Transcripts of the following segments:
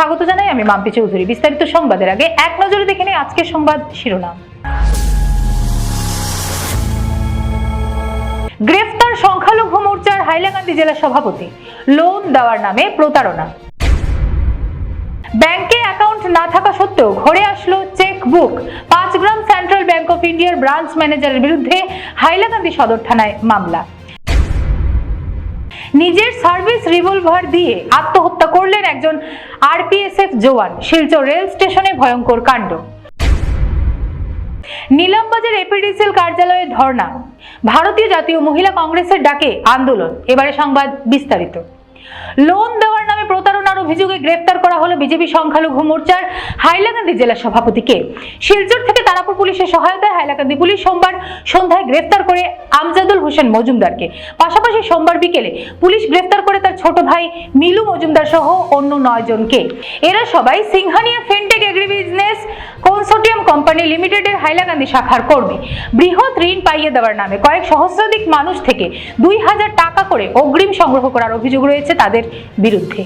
স্বাগত জানাই আমি মাম্পি চৌধুরী। বিস্তারিত সংবাদের আগে এক নজরে দেখে নিই আজকের সংবাদ শিরোনাম। গ্রেফতার সংখ্যালঘু মোর্চার হাইলাকান্দি জেলা সভাপতি। লোন দেওয়ার নামে প্রতারণা। ব্যাংকে অ্যাকাউন্ট না থাকা সত্ত্বেও ঘরে আসলো cheque book Panchgram Central Bank of ইন্ডিয়ার ব্রাঞ্চ ম্যানেজারের বিরুদ্ধে হাইলাকান্দি সদর থানায় মামলা। নিজের সার্ভিস রিভলভার দিয়ে আত্মহত্যা করলেন একজন আরপিএসএফ জওয়ান, শিলচর রেল স্টেশনে ভয়ঙ্কর কাণ্ড। নীলামবাজার এপিডিসিএল কার্যালয়ে ধর্ণা। ভারতীয় জাতীয় মহিলা কংগ্রেসের ডাকে আন্দোলন, এবারে সংবাদ বিস্তারিত। লোন দেওয়ার নামে প্রতারণার অভিযোগে গ্রেফতার করা হলো বিজেপি সংখ্যালঘু মোর্চার হাইলাকান্দি জেলা সভাপতিকে। শিলচর থেকে তারাপুর পুলিশের সহায়তায় হাইলাকান্দি পুলিশ সোমবার সন্ধ্যায় গ্রেফতার করে আমজাদুল হোসেন মজুমদারকে। পাশাপাশি সোমবার বিকেলে পুলিশ গ্রেফতার করে তার ছোট ভাই মিলু মজুমদার সহ অন্য নয় জনকে। এরা সবাই Singhania fintech agri business consortium company লিমিটেডের হাইলাকান্দি শাখার কর্মী। বৃহৎ ঋণ পাইয়ে দেওয়ার নামে কয়েক সহস্রাধিক মানুষ থেকে দুই হাজার টাকা করে অগ্রিম সংগ্রহ করার অভিযোগ রয়েছে তাদের বিরুদ্ধে।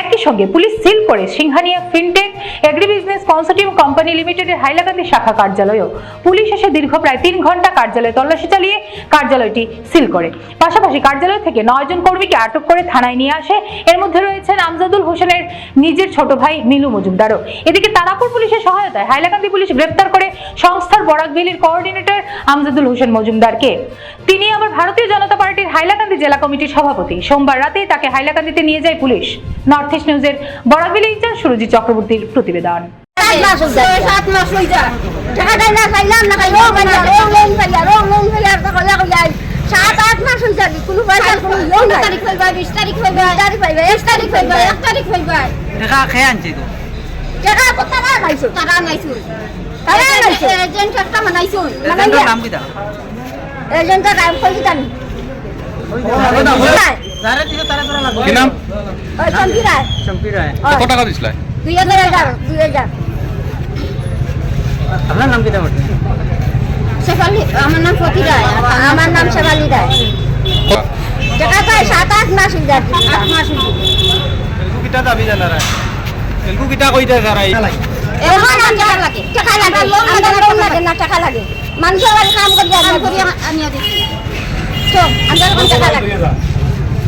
একই সঙ্গে পুলিশ সিল করে Singhania fintech agri business consortium company লিমিটেডের হাইলাকান্দি শাখা কার্যালয়েও পুলিশ এসে দীর্ঘ প্রায় তিন ঘণ্টা কার্যালয়ে তল্লাশি চালিয়ে কার্যালয়টি সিল করে। পাশাপাশি কার্যালয় থেকে নয় জন কর্মীকে আটক করে থানায় নিয়ে আসে। এর মধ্যে রয়েছেন আমজাদুল হোসেনের নিজের ছোট ভাই মিলু মজুমদারও। এদিকে তারাপুর পুলিশের সহায়তায় হাইলাকান্দি পুলিশ গ্রেপ্তার করে সংস্থার বরাকভ্যালির কোঅর্ডিনেটর আমজাদুল হোসেন মজুমদারকে। তিনি আবার ভারতীয় জনতা পার্টির হাইলাকান্দি জেলা কমিটির সভাপতি। সোমবার রাতেই তাকে হাইলাকান্দিতে নিয়ে যায় পুলিশ। নর্থ ইস্ট নিউজের বরাকভ্যালি ইনচার্জ সুরজিৎ চক্রবর্তীর প্রতিবেদন সাত আট মাস কোনো কোনো লোন তারিখ বিশ তারিখ তারিখ এক তারিখ এক তারিখ হইবা টাকা খেয়ে আনছে তো টাকা কত টাকা নাইছো টাকা নাইছো টাকা নাইছো এজেন্ট একটা মানাইছো এজেন্টের নাম কি করি জানি যারে দিছে তারে তোরা লাগবে। কি নাম? ওই চন্দিরা চম্পি রায় কত টাকা দিছিল? দুই হাজার হাজার দুই হাজার। আপনার নাম কি দা শেফালি আমার নাম ফতি রায় আমার নাম শেফালি রায়। টাকা পায় সাত আট মাস হয়ে যায় আট মাস হয়ে যায় কিটা দাবি জানা রে তেলকু কিটা কইতে যারা এখন টাকা লাগে। টাকা লাগে। আমাদের লোন লাগে না টাকা লাগে। মানুষের বাড়ি কাম করি আনিয়া দিচ্ছি তো আমাদের টাকা লাগে।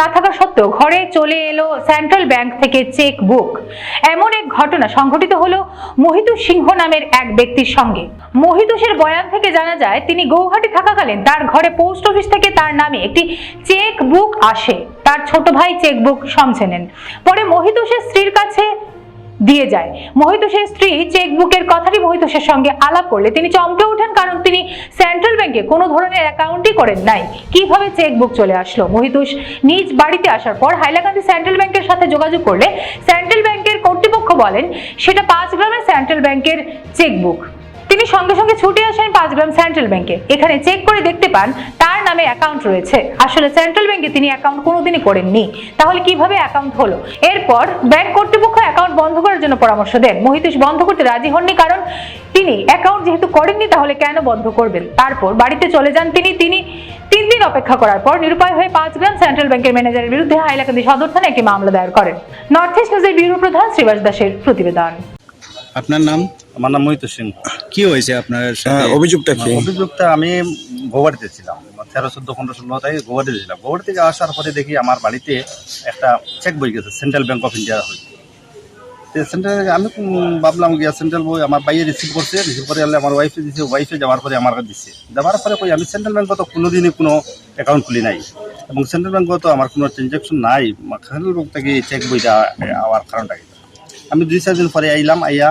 না থাকা সত্ত্বেও ঘরে চলে এলো সেন্ট্রাল ব্যাংক থেকে চেক বুক এমন এক ঘটনা সংঘটিত হলো মহিতু সিংহ নামের এক ব্যক্তির সঙ্গে। মহিতুষের বয়ান থেকে জানা যায়, তিনি গৌহাটি থাকাকালীন তার ঘরে পোস্ট অফিস থেকে তার নামে একটি চেক বুক আসে। তার ছোট ভাই চেক বুক সমঝে নেন। পরে মহিতুষের স্ত্রীর কাছে দিয়ে যায়। মহিতোষের স্ত্রী চেকবুকের কথাটি মহিতোষের সঙ্গে আলাপ করলে তিনি চমকে ওঠেন কারণ তিনি সেন্ট্রাল ব্যাংকে কোনো ধরনের অ্যাকাউন্টই করেন নাই। কীভাবে চেকবুক চলে আসলো? মহিতোষ নিজ বাড়িতে আসার পর হাইলাকান্দি সেন্ট্রাল ব্যাংকের সাথে যোগাযোগ করলে সেন্ট্রাল ব্যাংকের কর্তৃপক্ষ বলেন, সেটা পাঁচ গ্রামের সেন্ট্রাল ব্যাংকের চেকবুক। তিনি সঙ্গে সঙ্গে ছুটে আসেন পাঁচগ্রাম সেন্ট্রাল ব্যাংকে। এখানে চেক করে দেখতে পান তার নামে অ্যাকাউন্ট রয়েছে। আসলে সেন্ট্রাল ব্যাংকে তিনি অ্যাকাউন্ট কোনোদিনই করেননি। তাহলে কীভাবে অ্যাকাউন্ট হলো? এরপর ব্যাংক কর্তৃপক্ষ অ্যাকাউন্ট বন্ধ করার জন্য পরামর্শ দেন। মহিতেশ বন্ধ করতে রাজি হননি কারণ তিনি অ্যাকাউন্ট যেহেতু করেননি তাহলে কেন বন্ধ করবেন? তারপর বাড়িতে চলে যান তিনি। তিনি তিন দিন অপেক্ষা করার পর নিরুপায় হয়ে পাঁচ গ্রাম সেন্ট্রাল ব্যাংকের ম্যানেজারের বিরুদ্ধে হাইলাকান্দি সদর থানায় একটি মামলা দায়ের করেন। নর্থ ইস্ট নিউজের ব্যুরো প্রধান শ্রীবাস দাসের প্রতিবেদন। আপনার নাম? আমার নাম মহিত সিং কি হয়েছে আপনার সাথে? হ্যাঁ, অভিযোগটা কি? অভিযোগটা আমি গৌহাটিতে ছিলাম। তেরো চোদ্দ পনেরো ষোলো তাই গৌহাটিতে ছিলাম। গৌহাটি থেকে আসার পরে দেখি আমার বাড়িতে একটা চেক বই গেছে সেন্ট্রাল ব্যাংক অফ ইন্ডিয়া হয়েছে সেন্ট্রাল আমি ভাবলাম গিয়া সেন্ট্রাল বই আমার বাইরে রিসিভ করছে রিসিভ করে আনলে আমার ওয়াইফে দিছে ওয়াইফে যাওয়ার পরে আমার কাছে দিচ্ছে দেওয়ার পরে কই আমি সেন্ট্রাল ব্যাংকে তো কোনোদিনই কোনো অ্যাকাউন্ট খুলি নাই। এবং সেন্ট্রাল ব্যাংকে তো আমার কোনো ট্রানজ্যাকশন নাই। সেন্ট্রাল ব্যাংক থেকে চেক বইটা আওয়ার কারণটা আমি দুই, চার দিন পরে আইলাম, আইয়া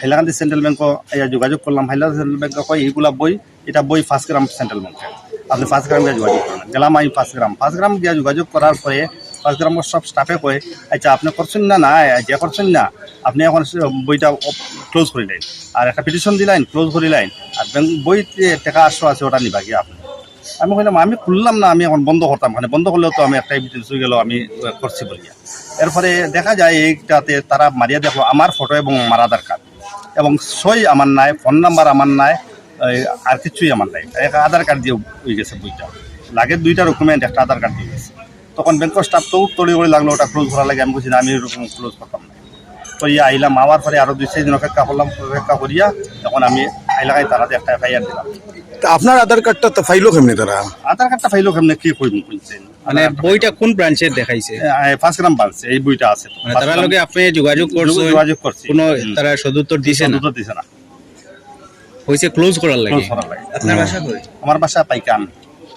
হাইলাকান্দি সেন্ট্রাল ব্যাংক আইয়া যোগাযোগ করলাম। হাইলাকান্দি সেন্ট্রাল ব্যাংক কয় এইগুলা বই, এটা বই ফার্স্ট গ্রাম সেন্ট্রাল ব্যাংকে আপনি ফার্স্ট গ্রাম গিয়ে যোগাযোগ করেন। গেলাম আমি ফার্স্ট গ্রাম ফার্স্ট গ্রাম গিয়া যোগাযোগ করার পরে ফার্স্ট গ্রামের সব স্টাফে কয় আচ্ছা আপনি করছেন না? না যে করছেন না। আপনি এখন বইটা ক্লোজ করিলেন আর একটা পিটিশন দিলেন ক্লোজ করিলেন আর ব্যাংক বইতে টাকা আসো আছে, ওটা নিবা গিয়ে আপনি। আমি কইলাম, আমি খুললাম না, আমি এখন বন্ধ করতাম। মানে বন্ধ করলেও তো আমি একটা এভিডেন্স গেল, আমি করছি বলিয়া এরপরে দেখা যায় এইটাতে তারা মারিয়া দেখো আমার ফটো এবং আমার আধার কার্ড এবং সই আমার নাই ফোন নাম্বার আমার নাই আর কিছুই আমার নাই। আধার কার্ড দিয়ে হয়ে গেছে বইটা লাগে দুইটা ডকুমেন্ট একটা আধার কার্ড দিয়ে গেছে। তখন ব্যাংকের স্টাফ তো তড়ি করে লাগল, ওটা ক্লোজ করা লাগে। আমি বলছি না, আমি এরকম ক্লোজ করতাম না। তো ইয়ে আইলাম আওয়ার পরে আরও দুই চার দিন অপেক্ষা করলাম, অপেক্ষা করিয়া, তখন আমি আইলাকাই তারা একটা এফআইআর দিলাম তা আপনার আধার কার্ডটা তো ফাইলো কেমনি তারা? আধার কার্ডটা ফাইলো কেমনে কি কই মানে বইটা কোন ব্রাঞ্চে দেখাইছে? ফার্স্ট গ্রাম ব্রাঞ্চে এই বইটা আছে। মানে তারা লগে আপনি যোগাযোগ করছেন যোগাযোগ করছি। কোনো। তারা সদুত্তর দিছে না? সদুত্তর দিছে না। হইছে ক্লোজ করার লাগে। আপনার বাসা কই? আমার বাসা পাইকান।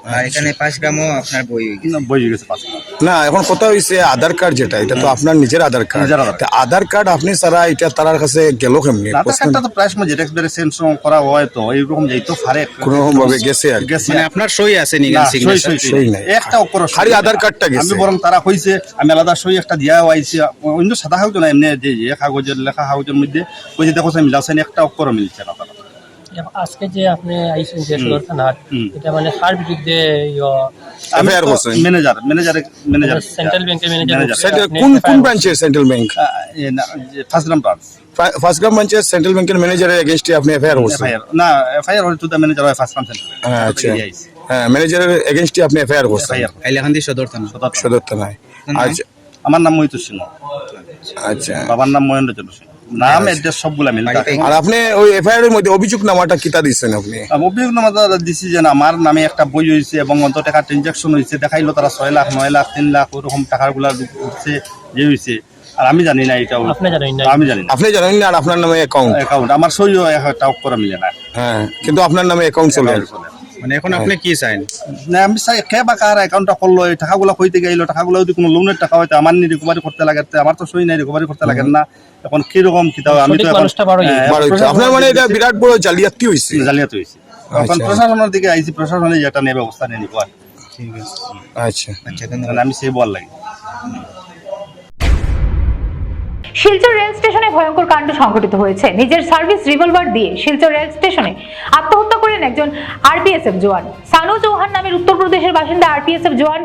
এখানে পাঁচ গ্রামও আপনার বই বই হয়ে গেছে পাঁচ না এখন কথা হইছে আধার কার্ড যেটা এটা তো আপনার নিজের আধার কার্ড। আধার তা আধার কার্ড আপনি সারা এটা তারার কাছে গেল কেমনি? আধার কার্ডটা তো প্রায় সময় যেটা এক্সপেরে চেঞ্জ করা হয় তো এইরকম যাইতো পারে কোনো ভাবে গেছে। আর গেছে। মানে আপনার সই আছে নি সিগনেচার সই, নাই। একটা অক্ষর সই খালি আধার কার্ডটা গেছে। আমি বরং তারা কইছে আমি আলাদা সই একটা দিয়া আইছি। অন্য সাদা কাগজ না এমনি যে কাগজের লেখা কাগজের মধ্যে কইছে দেখো আমি মিলাছেন একটা অক্ষর মিলছে না তারা। আজকে যে আপনি যে থানার এটা মানে কার বিরুদ্ধে করছেন? ম্যানেজার ম্যানেজার ম্যানেজার সেন্ট্রাল ব্যাংকের ম্যানেজার কোন কোন ব্রাঞ্চে সেন্ট্রাল ব্যাংক ফার্স্ট গ্রাম ব্রাঞ্চ ফার্স্ট গ্রাম ব্রাঞ্চে সেন্ট্রাল ব্যাংকের ম্যানেজারের এগেইনস্টে আপনি এফআইআর করছেন? না এফআইআর হল টু দ্য ম্যানেজার হয় ফার্স্ট গ্রাম সেন্টার হ্যাঁ, আচ্ছা। হ্যাঁ ম্যানেজারের এগেইনস্টে আপনি এফআইআর করছেন। এফআইআর হাইলাকান্দি সদর থানা সদর থানায় আচ্ছা। আমার নাম মহিত সিংহ আচ্ছা। বাবার নাম মহেন্দ্র চন্দ্র সিংহ নাম অ্যাড্রেস সবগুলা মিল আর আপনি ওই এফআইআর এর মধ্যে অভিযোগ নামাটা কিতা আপনি? দিছি যে আমার নামে একটা বই হয়েছে এবং অন্ত টাকা ট্রানজাকশন হয়েছে। দেখাইলো তারা ছয় লাখ নয় লাখ তিন লাখ ওরকম টাকারগুলা উঠছে যে হয়েছে। আর আমি জানি না এটা আপনি জানেন না। আমি জানি না। আপনি জানেন না আর আপনার নামে অ্যাকাউন্ট অ্যাকাউন্ট আমার সইও একটা অক্ষর মিলে না। হ্যাঁ কিন্তু আপনার নামে অ্যাকাউন্ট চলে মানে এখন আপনি কি চাইন না আমি চাই কে বা কার অ্যাকাউন্টটা করল এই টাকাগুলো কইতে গেলো টাকাগুলো যদি কোনো লোনের টাকা হয়তো আমার নি রিকভারি করতে লাগে তো আমার তো সই নাই রিকভারি করতে লাগে না এখন কীরকম কি তাও আমি তো এখন। হ্যাঁ, হইছে। আপনার মানে এটা বিরাট বড় জালিয়াতি হইছে জালিয়াতি এখন আচ্ছা। প্রশাসনের দিকে আইসি প্রশাসনে যেটা নেবে ব্যবস্থা নিয়ে নিবো আর কি। আচ্ছা আচ্ছা আমি সেই বল লাগি শিলচর রেল স্টেশনে ভয়ঙ্কর কাণ্ড সংঘটিত হয়েছে। নিজের সার্ভিস রিভলভার দিয়ে শিলচর রেল স্টেশনে আত্মহত্যা করেন একজন আরপিএসএফ জওয়ান। সানু চৌহান নামের উত্তরপ্রদেশের বাসিন্দা আরপিএসএফ জওয়ান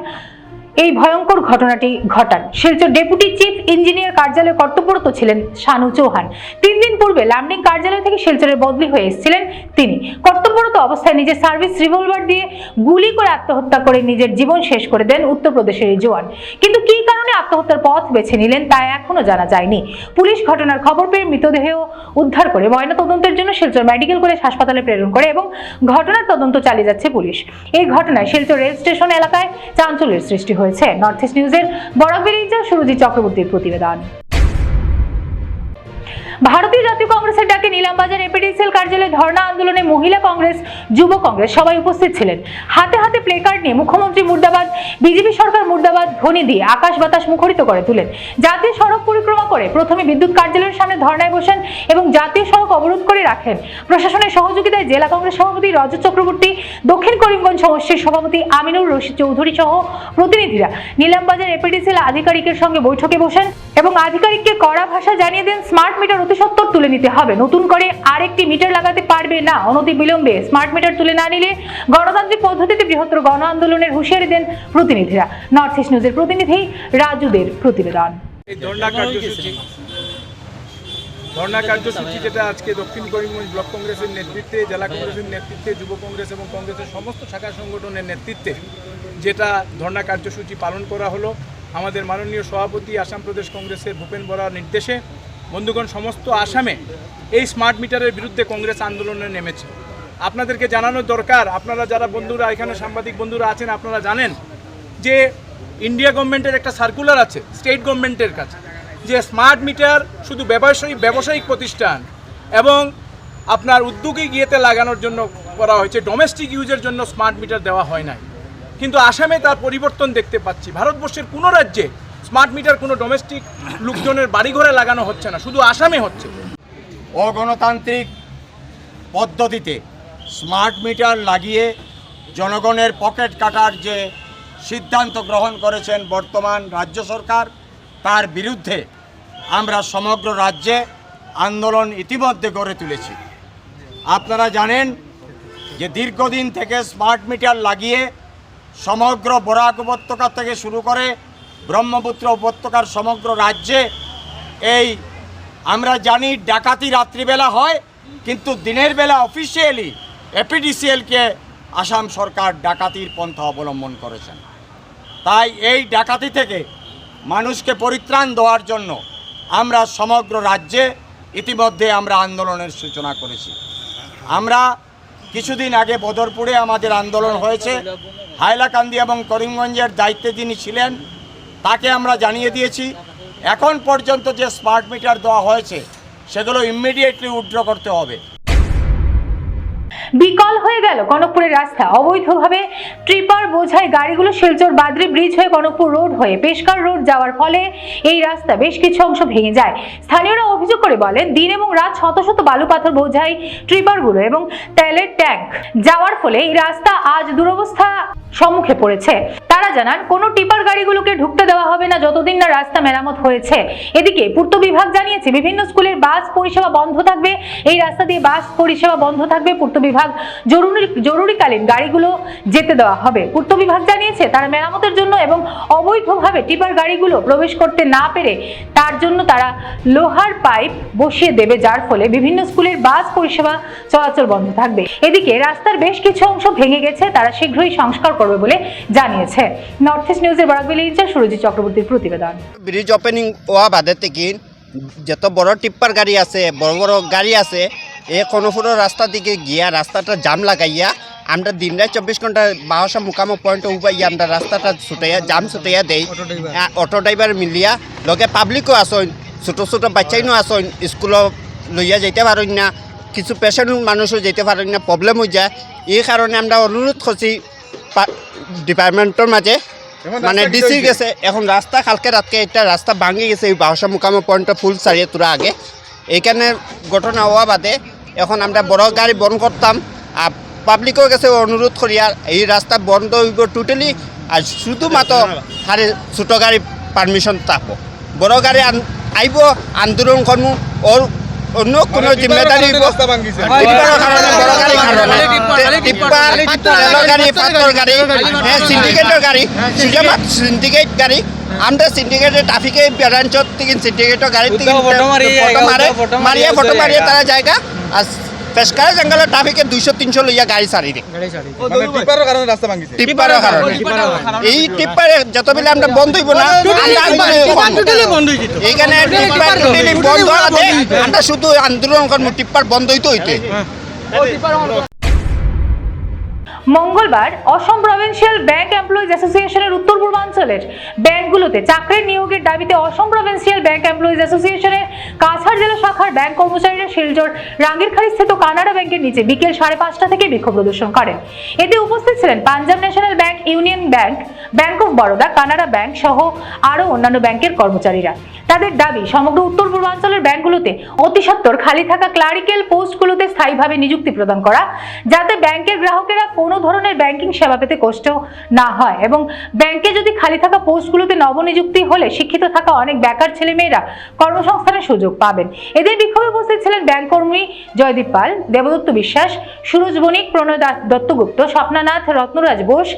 এই ভয়ঙ্কর ঘটনাটি ঘটান। শিলচর ডেপুটি চিফ ইঞ্জিনিয়ার কার্যালয়ে কর্তব্যরত ছিলেন শানু চৌহান। তিন দিন পূর্বে লামডিং কার্যালয় থেকে শিলচরের বদলি হয়ে এসেছিলেন তিনি। কর্তব্যরত অবস্থায় নিজের সার্ভিস রিভলভার দিয়ে গুলি করে আত্মহত্যা করে নিজের জীবন শেষ করে দেন উত্তরপ্রদেশের এই জোয়ান কিন্তু কি কারণে আত্মহত্যার পথ বেছে নিলেন তা এখনও জানা যায়নি। পুলিশ ঘটনার খবর পেয়ে মৃতদেহ উদ্ধার করে ময়না তদন্তের জন্য শিলচর মেডিকেল কলেজ হাসপাতালে প্রেরণ করে এবং ঘটনার তদন্ত চালিয়ে যাচ্ছে পুলিশ। এই ঘটনায় শিলচর রেল স্টেশন এলাকায় চাঞ্চল্যের সৃষ্টি হয়েছে। নর্থ ইস্ট নিউজের বরাকবির ইনচার্জ সুরজিৎ চক্রবর্তীর প্রতিবেদন। ভারতীয় জাতীয় কংগ্রেসের ডাকে নিলামবাজার এপিডিসিএল কার্যালয়ে ধর্ণা আন্দোলনে মহিলা কংগ্রেস, যুব কংগ্রেস সবাই উপস্থিত ছিলেন। হাতে হাতে প্লেকার্ড নিয়ে মুখ্যমন্ত্রী মুর্দাবাদ, বিজেপি সরকার মুর্দাবাদ, ধ্বনি দিয়ে আকাশ বাতাস মুখরিত করে তুলেন। জাতীয় সড়ক পরিক্রমা করে প্রথমে বিদ্যুৎ কার্যালয়ের সামনে ধর্ণায় বসেন এবং জাতীয় সড়ক অবরোধ করে রাখেন। প্রশাসনের সহযোগিতায় জেলা কংগ্রেস সভাপতি রজত চক্রবর্তী, দক্ষিণ করিমগঞ্জ সমষ্টির সভাপতি আমিনুর রশিদ চৌধুরী সহ প্রতিনিধিরা নিলামবাজার এপিডিসিএল আধিকারিকের সঙ্গে বৈঠকে বসেন। এবং আধিকারিককে কড়া ভাষা জানিয়ে দেন স্মার্ট মিটার অতি সত্বর তুলে নিতে হবে। নতুন করে আরেকটি মিটার লাগাতে পারবে না, অনতি বিলম্বে। স্মার্ট মিটার তুলে না নিলে গণতান্ত্রিক পদ্ধতিতে বৃহত্তর গণ আন্দোলনের হুঁশিয়ারি দেন প্রতিনিধিরা। নর্থ ইস্ট নিউজের প্রতিনিধি রাজুদের প্রতিবেদন। ধর্ণা কার্যসূচি যেটা আজকে দক্ষিণ করিমগঞ্জ ব্লক কংগ্রেসের নেতৃত্বে, জেলা কংগ্রেসের নেতৃত্বে, যুব কংগ্রেস এবং কংগ্রেসের সমস্ত শাখা সংগঠনের নেতৃত্বে যেটা ধর্ণা কার্যসূচি পালন করা হলো। আমাদের মাননীয় সভাপতি আসাম প্রদেশ কংগ্রেসের ভূপেন বরার নির্দেশে বন্ধুগণ, সমস্ত আসামে এই স্মার্ট মিটারের বিরুদ্ধে কংগ্রেস আন্দোলনে নেমেছে। আপনাদেরকে জানানো দরকার, আপনারা যারা বন্ধুরা, এখানে সাংবাদিক বন্ধুরা আছেন, আপনারা জানেন যে ইন্ডিয়া গভর্নমেন্টের একটা সার্কুলার আছে স্টেট গভর্নমেন্টের কাছে, যে স্মার্ট মিটার শুধু ব্যবসায়িক ব্যবসায়িক প্রতিষ্ঠান এবং আপনার উদ্যোগে গিয়েতে লাগানোর জন্য করা হয়েছে ডোমেস্টিক ইউজের জন্য স্মার্ট মিটার দেওয়া হয় নাই। কিন্তু আসামে তার পরিবর্তন দেখতে পাচ্ছি। ভারতবর্ষের কোনো রাজ্যে স্মার্ট মিটার কোনো ডোমেস্টিক লোকজনের বাড়িঘরে লাগানো হচ্ছে না, শুধু আসামে হচ্ছে। অগণতান্ত্রিক পদ্ধতিতে স্মার্ট মিটার লাগিয়ে জনগণের পকেট কাটার যে সিদ্ধান্ত গ্রহণ করেছেন বর্তমান রাজ্য সরকার, তার বিরুদ্ধে আমরা সমগ্র রাজ্যে আন্দোলন ইতিমধ্যে গড়ে তুলেছি। আপনারা জানেন যে দীর্ঘদিন থেকে স্মার্ট মিটার লাগিয়ে সমগ্র বরাক উপত্যকা থেকে শুরু করে ব্রহ্মপুত্র উপত্যকার সমগ্র রাজ্যে এই আমরা জানি ডাকাতি রাত্রিবেলা হয়, কিন্তু দিনের বেলা অফিসিয়ালি এপিডিসিএলকে আসাম সরকার ডাকাতির পন্থা অবলম্বন করেছেন। তাই এই ডাকাতি থেকে মানুষকে পরিত্রাণ দেওয়ার জন্য আমরা সমগ্র রাজ্যে ইতিমধ্যে আমরা আন্দোলনের সূচনা করেছি। আমরা কিছুদিন আগে বদরপুরে আমাদের আন্দোলন হয়েছে। হাইলাকান্দি এবং করিমগঞ্জের দায়িত্বে যিনি ছিলেন, তাকে আমরা জানিয়ে দিয়েছি। এখন পর্যন্ত যে স্মার্ট মিটার দেওয়া হয়েছে, সেগুলো ইমিডিয়েটলি উইথড্র করতে হবে। বিকল হয়ে গেল কনকপুরের রাস্তা। অবৈধভাবে ট্রিপার বোঝাই গাড়িগুলো শিলচর বাদরি ব্রিজ হয়ে কনকপুর রোড হয়ে পেশকার রোড যাওয়ার ফলে এই রাস্তা বেশ কিছু অংশ ভেঙে যায়। স্থানীয়রা অভিযোগ করে বলেন, দিন এবং রাত শত শত বালু পাথর বোঝাই ট্রিপারগুলো এবং তেলের ট্যাঙ্ক যাওয়ার ফলে এই রাস্তা আজ দুরবস্থা সম্মুখে পড়েছে। তারা জানান, কোনো টিপার গাড়িগুলোকে ঢুকতে দেওয়া হবে না, যতদিন না রাস্তা মেরামত হয়েছে। এদিকে পূর্ত বিভাগ জানিয়েছে, বিভিন্ন স্কুলের বাস পরিষেবা বন্ধ থাকবে। এই রাস্তা দিয়ে বাস পরিষেবা বন্ধ থাকবে। পূর্ত বিভাগ জরুরি, জরুরিকালীন গাড়িগুলো যেতে দেওয়া হবে। পূর্ত বিভাগ জানিয়েছে, তারা মেরামতের জন্য এবং অবৈধভাবে টিপার গাড়িগুলো প্রবেশ করতে না পেরে তার জন্য তারা লোহার পাইপ বসিয়ে দেবে, যার ফলে বিভিন্ন স্কুলের বাস পরিষেবা চলাচল বন্ধ থাকবে। এদিকে রাস্তার বেশ কিছু অংশ ভেঙে গেছে, তারা শীঘ্রই সংস্কার করবে বলে জানিয়েছে। নর্থ ইস্ট নিউজের বরাকবেলি ইনচার্জ সুরজিৎ চক্রবর্তীর প্রতিবেদন। ব্রিজ ওপেনিং হওয়া বাদে থেকে যত বড় টিপ্পার গাড়ি আছে বড় বড় গাড়ি আছে এই কনফুরের রাস্তা দিকে গিয়া রাস্তাটা জাম লাগাইয়া আমরা দিন রাত চব্বিশ ঘণ্টা বারোশো মুকামো পয়েন্ট উপাইয়া আমরা রাস্তাটা ছুটাইয়া জাম ছুটাইয়া দেই। অটো ড্রাইভার মিলিয়া লগে পাবলিকও আসন ছোটো ছোটো বাচ্চাইনও আসন স্কুলত লইয়া যাইতে পারেন না কিছু পেশেন্ট মানুষও যেতে পারেন না প্রবলেম হয়ে যায়। এই কারণে আমরা অনুরোধ করছি ডিপার্টমেন্টের মাঝে মানে ডিসি গেছে এখন রাস্তা কালকে রাতকে এটা রাস্তা ভাঙে গেছে এই বাউসা মুকামো পয়েন্টটা ফুল সারিয়ে তোরা আগে। এইখানে ঘটনা হওয়া বাদে এখন আমরা বড় গাড়ি বন্ধ করতাম। আর পাবলিকের কাছে অনুরোধ করি আর এই রাস্তা বন্ধ হইব টোটালি আর শুধুমাত্র হারে ছোটো গাড়ি পারমিশন থাকব বড় গাড়ি আইব আন্দোলন করব ওর অন্য কোনো জিম্মেদারি কাৰণে গাড়ী সুজামাত সিন্ডিকেট গাড়ি আমরা সিন্ডিকেটের ট্রাফিকে ব্রাঞ্চত থেকে সিন্ডিকেটের গাড়ি। থেকে মারিয়ে ফটো মারিয়ে তারা জায়গা। আর পেশকারে জঙ্গল ট্রাফিকে দুইশো তিনশো লইয়া গাড়ি সারি দিই টিপ্পারের কারণে এই টিপ্পারে যতবেলে আমরা বন্ধ হইব না আন্দোলন এইখানে টিপার বন্ধ আছে। আমরা শুধু আন্দোলন করব টিপার বন্ধ হইতে হইতে। মঙ্গলবার অসম প্রভিন্সিয়াল ব্যাংক এমপ্লয়িজ অ্যাসোসিয়েশনের উত্তর পূর্বাঞ্চলের ব্যাংকগুলোতে চাকরির নিয়োগের দাবিতে অসম প্রভিন্সিয়াল ব্যাংক এমপ্লয়িজ অ্যাসোসিয়েশনের কাছাড় জেলা শাখার ব্যাংক কর্মচারীরা শিলচর রাঙ্গিরখাড়ি স্থিত কানাডা ব্যাংকের নিচে বিকেল সাড়ে পাঁচটা থেকে বিক্ষোভ প্রদর্শন করেন। এতে উপস্থিত ছিলেন Punjab national bank, union bank bank of Baroda, Canara bank সহ আরও অন্যান্য ব্যাংকের কর্মচারীরা। তাদের দাবি, সমগ্র উত্তর পূর্বাঞ্চলের ব্যাংকগুলোতে অতি সত্বর খালি থাকা ক্লারিক্যাল পোস্টগুলোতে স্থায়ীভাবে নিযুক্তি প্রদান করা, যাতে ব্যাংকের গ্রাহকেরা কোনো ধরনের ব্যাংকিং সেবা পেতে কষ্ট না হয় এবং ব্যাংকে যদি খালি থাকা পোস্টগুলোতে নবনিযুক্তি হলে শিক্ষিত থাকা অনেক বেকার ছেলেমেয়েরা কর্মসংস্থানের সুযোগ পাবেন। এদের বিক্ষোভে উপস্থিত ছিলেন ব্যাংক কর্মী জয়দীপ পাল দেবদত্ত বিশ্বাস সুরজ বণিক প্রণয় দত্তগুপ্ত স্বপ্নানাথ রত্নরাজ বোস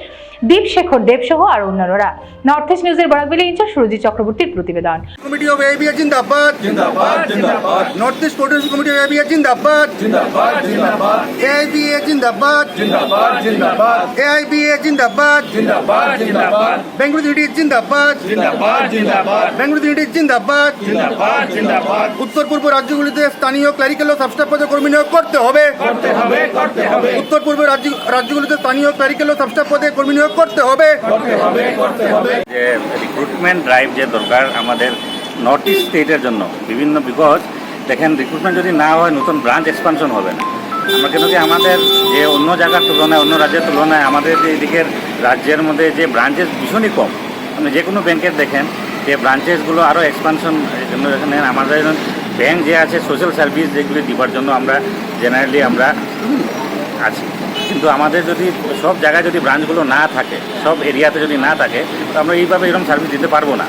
দীপ শেখর দেব সহ আর অন্যান্যরা। নর্থ ইস্ট নিউজের বরাকবেলি ইনচার্জ সুরজিৎ চক্রবর্তীর প্রতিবেদন। কমিটি অফ এবিএ জিন্দাবাদ। জিন্দাবাদ জিন্দাবাদ। North east committee of ABA জিন্দাবাদ। জিন্দাবাদ জিন্দাবাদ। এআইবিএ জিন্দাবাদ। জিন্দাবাদ জিন্দাবাদ। এআইবিএ জিন্দাবাদ। জিন্দাবাদ জিন্দাবাদ। বেঙ্গলুরু ইউনিটি জিন্দাবাদ। জিন্দাবাদ জিন্দাবাদ। বেঙ্গলুরু ইউনিটি জিন্দাবাদ। জিন্দাবাদ জিন্দাবাদ। উত্তর পূর্ব রাজ্যগুলিতে স্থানীয় ক্লারিক্যাল ও সাবস্টাফ পদে কর্মী নিয়োগ করতে হবে। করতে হবে করতে হবে। উত্তর পূর্ব রাজ্য রাজ্যগুলিতে স্থানীয় ক্লারিক্যাল ও সাবস্টাফ পদে কর্মী নিয়োগ করতে হবে। যে রিক্রুটমেন্ট ড্রাইভ যে দরকার আমাদের নর্থ ইস্ট স্টেটের জন্য বিভিন্ন বিকজ দেখেন রিক্রুটমেন্ট যদি না হয় নতুন ব্রাঞ্চ এক্সপানশন হবে না। আমরা কেন কি আমাদের যে অন্য জায়গার তুলনায়, অন্য রাজ্যের তুলনায় আমাদের এদিকের রাজ্যের মধ্যে যে ব্রাঞ্চেস ভীষণই কম। আপনি যে কোনো ব্যাংকের দেখেন, যে ব্রাঞ্চেসগুলো আরও এক্সপানশন জন্য এখানে আমাদের ব্যাংক যে আছে সোশ্যাল সার্ভিস যেগুলি দিবার জন্য আমরা জেনারেলি আমরা আছি। কিন্তু আমাদের যদি সব জায়গায় যদি ব্রাঞ্চগুলো না থাকে, সব এরিয়াতে যদি না থাকে, তো আমরা এইভাবে এরকম সার্ভিস দিতে পারব না।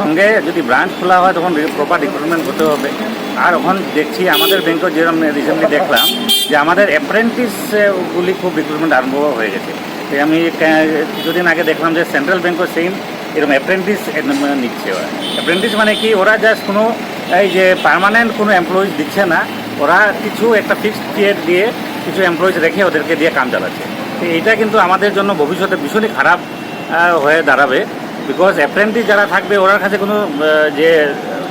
সঙ্গে যদি ব্রাঞ্চ খোলা হয়, তখন প্রপার রিক্রুটমেন্ট হতে হবে। আর এখন দেখছি আমাদের ব্যাংকে যেরকম রিসেন্টলি দেখলাম, যে আমাদের অ্যাপ্রেন্টিসগুলি খুব রিক্রুটমেন্ট আরম্ভ হয়ে গেছে। আমি কিছুদিন আগে দেখলাম যে সেন্ট্রাল ব্যাংকও সেম এরকম অ্যাপ্রেন্টিস নিচ্ছে ওরা। অ্যাপ্রেন্টিস মানে কি? ওরা জাস্ট কোনো, এই যে পার্মানেন্ট কোনো এমপ্লয়িজ দিচ্ছে না, ওরা কিছু একটা ফিক্সড পিরিয়ড দিয়ে কিছু এমপ্লয়িজ রেখে ওদেরকে দিয়ে কাম চালাচ্ছে। তো এইটা কিন্তু আমাদের জন্য ভবিষ্যতে ভীষণই খারাপ হয়ে দাঁড়াবে। বিকজ অ্যাপ্রেন্টিস যারা থাকবে, ওরার কাছে কোনো যে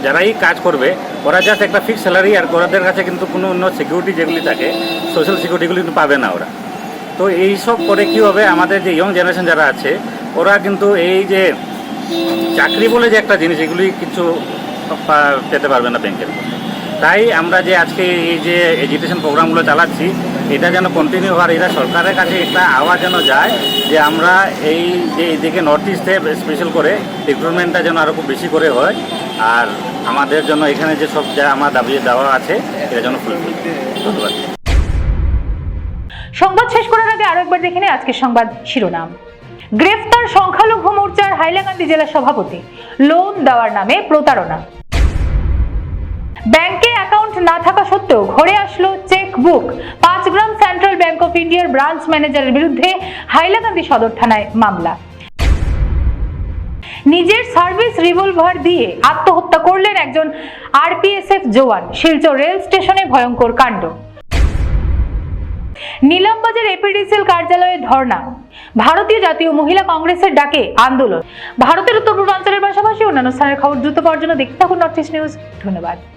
যারাই কাজ করবে, ওরা জাস্ট একটা ফিক্স স্যালারি আর ওদের কাছে কিন্তু কোনো অন্য সিকিউরিটি যেগুলি থাকে সোশ্যাল সিকিউরিটিগুলি কিন্তু পাবে না ওরা। তো এইসব করে কি হবে, আমাদের যে ইয়ং জেনারেশন যারা আছে, ওরা কিন্তু এই যে চাকরি বলে যে একটা জিনিস, এগুলি কিছু পেতে পারবে না ব্যাংকের তাই আমরা যে আজকে এই যে এডুকেশন প্রোগ্রামগুলো চালাচ্ছি এটা যেন কন্টিনিউ হওয়ার এটা সরকারের কাছে একটা আওয়াজ যেন যায় যে আমরা এই যে এদিকে নর্থ ইস্টে স্পেশাল করে রিক্রুটমেন্টটা যেন আরও খুব বেশি করে হয় আর আমাদের জন্য এখানে যে সব যা আমার দাবি দেওয়া আছে, এটা যেন ফুলফিল ধন্যবাদ। সংবাদ শেষ করার আগে আরও একবার দেখে নিই আজকের সংবাদ শিরোনাম। গ্রেফতার সংখ্যালঘু মোর্চার হাইলাকান্দি জেলা সভাপতি। লোন দেওয়ার নামে প্রতারণা। ব্যাংকে অ্যাকাউন্ট না থাকা সত্ত্বেও ঘরে আসলো cheque book Panchgram Central Bank of ইন্ডিয়ার ব্রাঞ্চ ম্যানেজারের বিরুদ্ধে হাইলাকান্দি সদর থানায় মামলা। নিজের সার্ভিস রিভলভার দিয়ে আত্মহত্যা করলেন একজন আরপিএসএফ জওয়ান, শিলচর রেল স্টেশনে ভয়ঙ্কর কাণ্ড। নিলামবাজার এপিডিসিএল কার্যালয়ে ধর্ণা। ভারতীয় জাতীয় মহিলা কংগ্রেসের ডাকে আন্দোলন। ভারতের উত্তর পূর্বাঞ্চলের পাশাপাশি অন্যান্য স্থানের খবর দ্রুত পাওয়ার জন্য দেখতে থাকুন নর্থ ইস্ট নিউজ ধন্যবাদ।